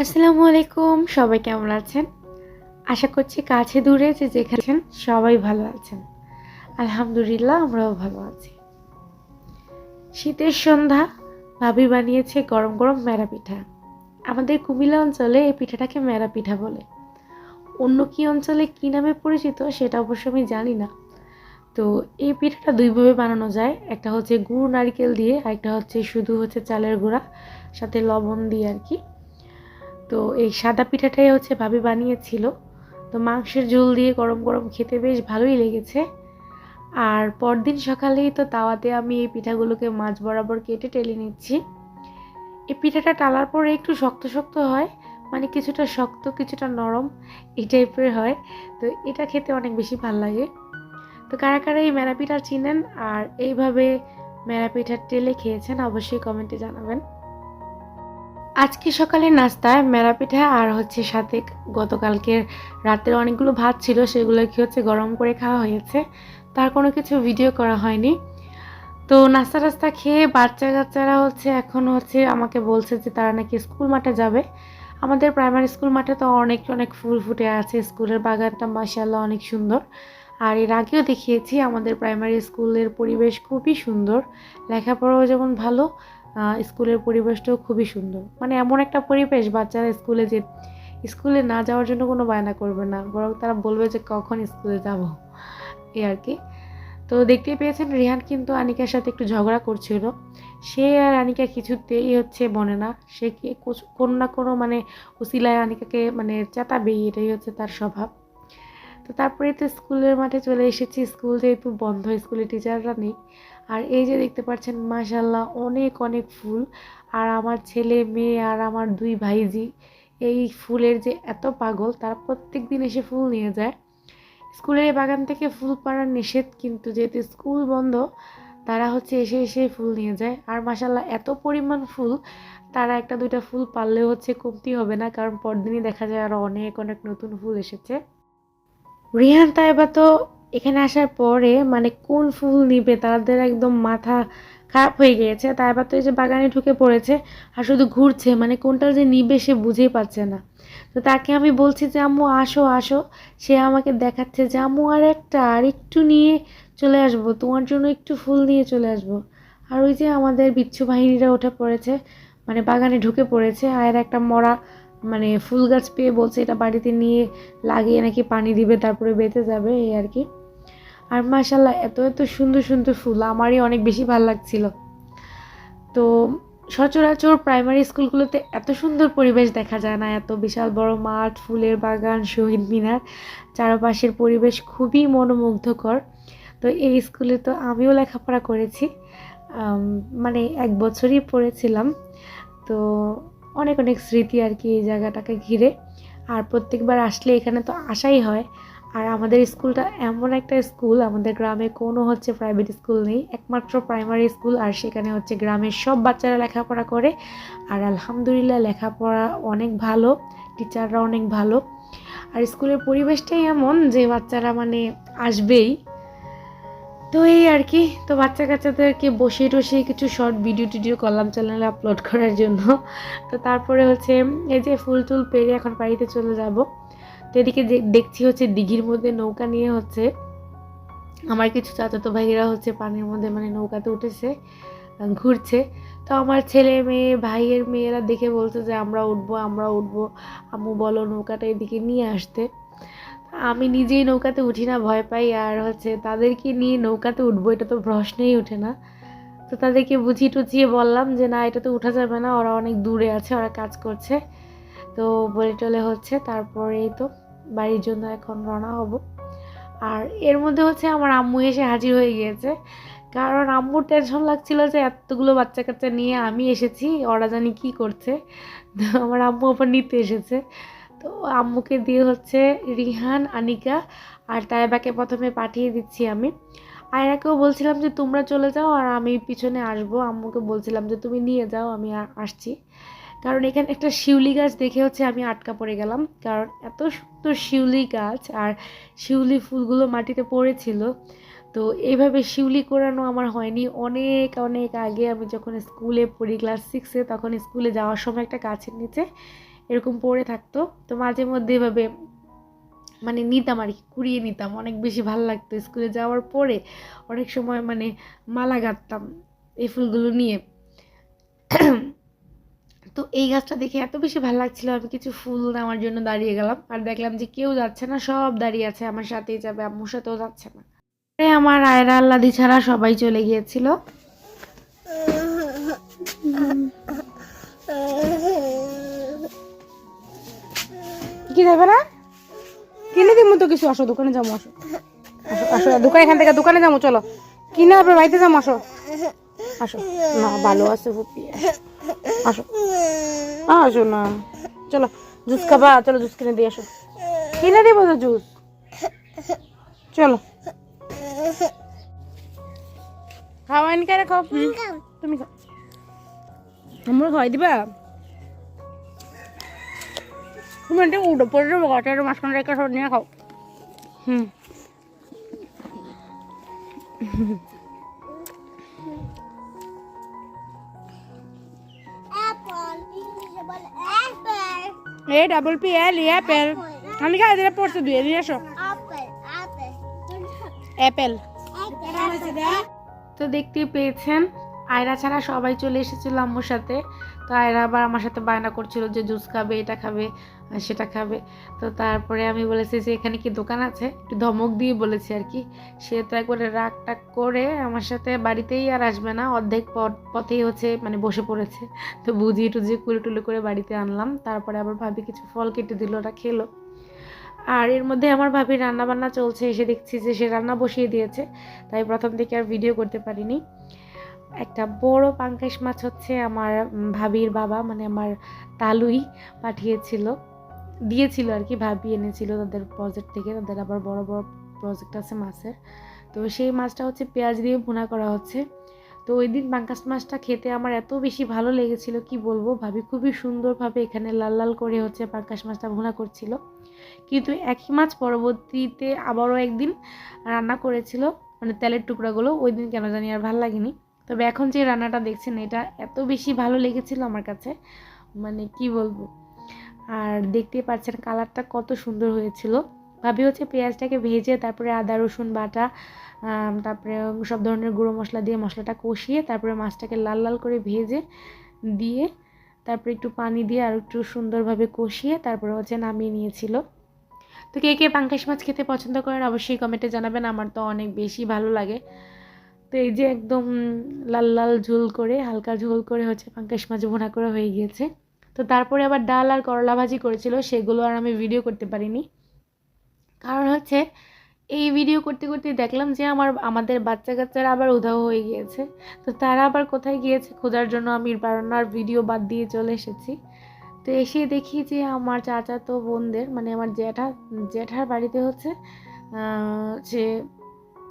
আসসালামু আলাইকুম, সবাই কেমন আছেন? আশা করছি কাছে দূরে যে যেখানে সবাই ভালো আছেন। আলহামদুলিল্লাহ, আমরাও ভালো আছি। শীতের সন্ধ্যা, ভাবি বানিয়েছে গরম গরম মেরা পিঠা। আমাদের কুমিল্লা অঞ্চলে এই পিঠাটাকে মেরা পিঠা বলে। অন্য কি অঞ্চলে কী নামে পরিচিত, সেটা অবশ্য আমি জানি না। তো এই পিঠাটা দুইভাবে বানানো যায়। একটা হচ্ছে গুড় নারকেল দিয়ে আর একটা হচ্ছে শুধু হচ্ছে চালের গুঁড়া, সাথে লবণ দিয়ে আর কি। তো এই সাদা পিঠাটাই হচ্ছে ভাবি বানিয়েছিল। তো মাংসের ঝোল দিয়ে গরম গরম খেতে বেশ ভালোই লেগেছে। আর পরদিন সকালেই তো তাওয়াতে আমি এই পিঠাগুলোকে মাছ বরাবর কেটে টেলে নিচ্ছি। এই পিঠাটা টালার পরে একটু শক্ত শক্ত হয় মানে কিছুটা শক্ত, কিছুটা নরম এই টাইপের হয়। তো এটা খেতে অনেক বেশি ভালো লাগে। তো কারা কারা এই মেরা পিঠা চিনেন আর এইভাবে মেরা পিঠা টেলে খেয়েছেন অবশ্যই কমেন্টে জানাবেন। আজকে সকালে নাস্তায় মেরা পিঠা আর হচ্ছে সাথে গতকালকের রাতের অনেকগুলো ভাত ছিল, সেগুলো কি হচ্ছে গরম করে খাওয়া হয়েছে। তার কোনো কিছু ভিডিও করা হয়নি। তো নাস্তা টাস্তা খেয়ে বাচ্চা কাচ্চারা হচ্ছে এখন হচ্ছে আমাকে বলছে যে তারা নাকি স্কুল মাঠে যাবে। আমাদের প্রাইমারি স্কুল মাঠে তো অনেক অনেক ফুল ফুটে আছে। স্কুলের বাগানটা মাসাল্লাহ অনেক সুন্দর। আর এর আগেও দেখিয়েছি, আমাদের প্রাইমারি স্কুলের পরিবেশ খুবই সুন্দর। লেখাপড়াও যেমন ভালো স্কুলের পরিবেশটাও খুবই সুন্দর। মানে এমন একটা পরিবেশ বাচ্চারা স্কুলে যে স্কুলে না যাওয়ার জন্য কোনো বায়না করবে না, বরং তারা বলবে যে কখন স্কুলে যাব। এই আর কি। তো দেখতে পেয়েছেন, রিহান কিন্তু আনিকার সাথে একটু ঝগড়া করছিল। সে আর আনিকা কিছুতেই হচ্ছে বনে না। সে কোনো না কোনো মানে উসিলায় আনিকাকে মানে চাতাবেই এটাই হচ্ছে তার স্বভাব। তো তারপরে তো স্কুলের মাঠে চলে এসেছি। স্কুল যেহেতু বন্ধ, স্কুলের টিচাররা নেই। আর এই যে দেখতে পাচ্ছেন মাশাল্লাহ অনেক অনেক ফুল। আর আমার ছেলে, মেয়ে আর আমার দুই ভাইজি, এই ফুলের যে এত পাগল, তারা প্রত্যেক দিন এসে ফুল নিয়ে যায়। স্কুলের এই বাগান থেকে ফুল পাড়ার নিষেধ, কিন্তু যেহেতু স্কুল বন্ধ, তারা হচ্ছে এসে এসে ফুল নিয়ে যায়। আর মাসাল্লাহ এত পরিমাণ ফুল, তারা একটা দুইটা ফুল পারলেও হচ্ছে কমতি হবে না, কারণ পরদিনই দেখা যায় আরও অনেক অনেক নতুন ফুল এসেছে। রিহান তাইবা তো এখানে আসার পরে মানে কোন ফুল নিবে? তাদের একদম মাথা খারাপ হয়ে গিয়েছে। তাইবা তো এই যে বাগানে ঢুকে পড়েছে আর শুধু ঘুরছে মানে কোনটা যে নিবে সে বুঝেই পাচ্ছে না। তো তাকে আমি বলছি যে, আম্মু, আসো আসো। সে আমাকে দেখাচ্ছে যে, আম্মু, আর একটা, আর একটু নিয়ে চলে আসব। তোমার জন্য একটু ফুল নিয়ে চলে আসব। আর ওই যে আমাদের বিচ্ছু বাহিনীরা ওঠে পড়েছে মানে বাগানে ঢুকে পড়েছে। আর একটা মরা মানে ফুল গাছ পেয়ে বলছে এটা বাড়িতে নিয়ে লাগিয়ে নাকি পানি দিবে, তারপরে বেঁচে যাবে, এই আর কি। আর মাশাল্লাহ এত এত সুন্দর সুন্দর ফুল, আমারই অনেক বেশি ভালো লাগছিল। তো সচরাচর প্রাইমারি স্কুলগুলোতে এত সুন্দর পরিবেশ দেখা যায় না, এত বিশাল বড় মাঠ, ফুলের বাগান, শহীদ মিনার, চারপাশের পরিবেশ খুবই মনোমুগ্ধকর। তো এই স্কুলে তো আমিও লেখাপড়া করেছি মানে এক বছরই পড়েছিলাম। তো অনেক অনেক স্মৃতি আর কি এই জায়গাটাকে ঘিরে। আর প্রত্যেকবার আসলে এখানে তো আসাই হয়। আর আমাদের স্কুলটা এমন একটা স্কুল, আমাদের গ্রামে কোনো হচ্ছে প্রাইভেট স্কুল নেই, একমাত্র প্রাইমারি স্কুল আর সেখানে হচ্ছে গ্রামের সব বাচ্চারা লেখাপড়া করে। আর আলহামদুলিল্লাহ লেখাপড়া অনেক ভালো টিচাররা অনেক ভালো। আর স্কুলের পরিবেশটাই এমন যে বাচ্চারা মানে আসবেই। তো এই আর কি, তো বাচ্চা কাচ্চাদেরকে বসে টসে কিছু শর্ট ভিডিও টিডিও করলাম চ্যানেলে আপলোড করার জন্য। তো তারপরে হচ্ছে এই যে ফুল টুল পেরে এখন বাড়িতে চলে যাব। তো এদিকে দেখছি হচ্ছে দিঘির মধ্যে নৌকা নিয়ে হচ্ছে আমার কিছু চাচাতো ভাইয়েরা হচ্ছে পানির মধ্যে মানে নৌকাতে উঠেছে, ঘুরছে। তো আমার ছেলে মেয়ে, ভাইয়ের মেয়েরা দেখে বলছে যে আমরা উঠবো আমরা উঠবো, আম্মু বলো নৌকাটা এদিকে নিয়ে আসতে। আমি নিজেই নৌকাতে উঠি না, ভয় পাই। আর হচ্ছে তাদেরকে নিয়ে নৌকাতে উঠবো, এটা তো প্রশ্নেই ওঠে না। তো তাদেরকে বুঝিয়ে টুচিয়ে বললাম যে, না, এটা তো উঠা যাবে না, ওরা অনেক দূরে আছে, ওরা কাজ করছে। তো বলে টলে হচ্ছে, তারপরেই তো বাড়ির জন্য এখন রওনা হব। আর এর মধ্যে হচ্ছে আমার আম্মু এসে হাজির হয়ে গিয়েছে। কারণ আম্মুর টেনশন লাগছিল যে, এতগুলো বাচ্চা কাচ্চা নিয়ে আমি এসেছি, ওরা জানি কী করছে? তো আমার আম্মু আবার নিতে এসেছে। তো আম্মুকে দিয়ে হচ্ছে রিহান, আনিকা আর তাইবাকে প্রথমে পাঠিয়ে দিচ্ছি আমি। আয়রাকেও বলছিলাম যে, তোমরা চলে যাও আর আমি পিছনে আসব। আম্মুকে বলছিলাম যে, তুমি নিয়ে যাও, আমি আসছি। কারণ এখানে একটা শিউলি গাছ দেখে হচ্ছে আমি আটকা পড়ে গেলাম। কারণ এত সুন্দর শিউলি গাছ আর শিউলি ফুলগুলো মাটিতে পড়েছিল। তো এইভাবে শিউলি করানো আমার হয়নি। অনেক অনেক আগে আমি যখন স্কুলে পড়ি, ক্লাস সিক্সে, তখন স্কুলে যাওয়ার সময় একটা গাছের নিচে এরকম পড়ে থাকতো। তো মাঝে মধ্যে এভাবে মানে নিতাম আর কি কুড়িয়ে নিতাম। অনেক বেশি ভালো লাগতো স্কুলে যাওয়ার পরে। অনেক সময় মানে মালা গাঁথতাম এই ফুলগুলো নিয়ে। তো এই গাছটা দেখে এত বেশি ভালো লাগছিল আমি কিছু ফুল নেওয়ার জন্য দাঁড়িয়ে গেলাম। আর দেখলাম যে কেউ যাচ্ছে না সব দাঁড়িয়ে আছে আমার সাথেই যাবে আম্মুর সাথেও যাচ্ছে না। আমার আয়রা আল্লাদি ছাড়া সবাই চলে গিয়েছিল। কি যাবে না? কিনে দিব তো কিছু আসো দোকানে যাব আসো। আসো দোকান এখান থেকে দোকানে যাব চলো। কিনে আপনার বাড়িতে যাব আসো। আসো। না ভালো আছে ফুপি। আসো। আসো না। চলো জুস খাবা চলো জুস কিনে দিয়ে আসো। কিনে দিব তো জুস। চলো। খাওয়াইন কে খাও তুমি খাও আমরা খাওয়াই দিবা? তুমি এটা উঠে পড়ে যাব গাছের মাঝখানে রেখে সব নিয়ে খাও। হুম। A double P L apple আমি খাই দিলে পড়ছে দুয়ে নিয়ে এসো। অ্যাপেল তো দেখতে পেয়েছেন, আয়রা ছাড়া সবাই চলে এসেছিল আম্মুর সাথে। তো আয়রা আবার আমার সাথে বায়না করছিল যে জুস খাবে, এটা খাবে সেটা খাবে। তো তারপরে আমি বলেছি যে এখানে কি দোকান আছে? একটু ধমক দিয়ে বলেছি আর কি। সে তো একবারে রাগ টাগ করে আমার সাথে বাড়িতেই আর আসবে না। অর্ধেক পথ, পথেই হচ্ছে মানে বসে পড়েছে। তো বুঝিয়ে টুজিয়ে কুলে টুলে করে বাড়িতে আনলাম। তারপরে আবার ভাবি কিছু ফল কেটে দিল ওটা খেলো। আর এর মধ্যে আমার ভাবি রান্না বান্না চলছে, এসে দেখছি যে সে রান্না বসিয়ে দিয়েছে। তাই প্রথম থেকে আর ভিডিও করতে পারিনি। একটা বড় পাঙ্কাশ মাছ হচ্ছে আমার ভাবির বাবা মানে আমার তালুই পাঠিয়েছিল। দিয়েছিল আর কি, ভাবি এনেছিল তাদের প্রজেক্ট থেকে, তাদের আবার বড় বড় প্রজেক্ট আছে মাছের। তো সেই মাছটা হচ্ছে পেঁয়াজ দিয়ে ভুনা করা হচ্ছে। তো ওই দিন পাঙ্কাশ মাছটা খেতে আমার এত বেশি ভালো লেগেছিল, কি বলব? ভাবি খুবই সুন্দরভাবে এখানে লাল লাল করে হচ্ছে পাঙ্কাশ মাছটা ভুনা করছিল। কিন্তু একই মাছ পরবর্তীতে আবারও একদিন রান্না করেছিল মানে তেলের টুকরাগুলো, ওই দিন কেন জানি আর ভালো লাগেনি। তবে এখন যে রান্নাটা দেখছেন, এটা এত বেশি ভালো লেগেছিল আমার কাছে। মানে কি বলব? আর দেখতেই পাচ্ছেন কালারটা কত সুন্দর হয়েছিল। ভাবি হচ্ছে পেঁয়াজটাকে ভেজে তারপরে আদা, রসুন, বাটা তারপরে সব ধরনের গুঁড়ো মশলা দিয়ে মশলাটা কষিয়ে তারপরে মাছটাকে লাল লাল করে ভেজে দিয়ে তারপরে একটু পানি দিয়ে আর একটু সুন্দরভাবে কষিয়ে তারপরে হচ্ছে নামিয়ে নিয়েছিল। তো কে কে পাঙ্কাশ মাছ খেতে পছন্দ করেন অবশ্যই কমেন্টে জানাবেন। আমার তো অনেক বেশি ভালো লাগে। তো এই যে একদম লাল লাল ঝোল করে, হালকা ঝোল করে হচ্ছে পাঙ্কাশ মাছ ভুনা করা হয়ে গিয়েছে। তো তারপরে আবার ডাল আর করলা ভাজি করেছিল, সেগুলো আর আমি ভিডিও করতে পারিনি। কারণ হচ্ছে এই ভিডিও করতে করতে দেখলাম যে আমার, আমাদের বাচ্চা কাচ্চারা আবার উধাও হয়ে গিয়েছে। তো তারা আবার কোথায় গিয়েছে খোঁজার জন্য আমি রান্নার ভিডিও বাদ দিয়ে চলে এসেছি। তো এসে দেখি যে আমার চাচাতো বোনদের মানে আমার জ্যাঠা, জ্যাঠার বাড়িতে হচ্ছে যে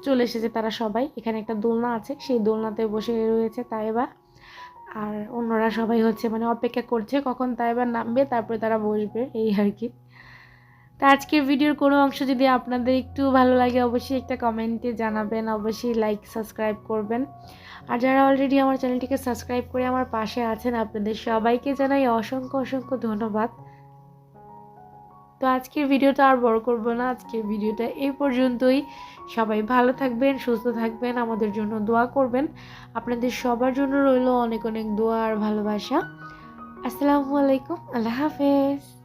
চলে এসেছে তারা সবাই। এখানে একটা দোলনা আছে, সেই দোলনাতে বসে রয়েছে তাইবা। আর অন্যরা সবাই হচ্ছে মানে অপেক্ষা করছে, কখন তাইবা নামবে, তারপরে তারা বসবে, এই আর কি। তা আজকের ভিডিওর কোনো অংশ যদি আপনাদের একটু ভালো লাগে, অবশ্যই একটা কমেন্টে জানাবেন, অবশ্যই লাইক, সাবস্ক্রাইব করবেন। আর যারা অলরেডি আমার চ্যানেলটিকে সাবস্ক্রাইব করে আমার পাশে আছেন, আপনাদের সবাইকে জানাই অসংখ্য অসংখ্য ধন্যবাদ। তো আজকের ভিডিওটা আর বড় করব না। আজকের ভিডিওটা এই পর্যন্তই। সবাই ভালো থাকবেন, সুস্থ থাকবেন, আমাদের জন্য দোয়া করবেন। আপনাদের সবার জন্য রইল অনেক অনেক দোয়া আর ভালোবাসা। আসসালামু আলাইকুম, আল্লাহ হাফেজ।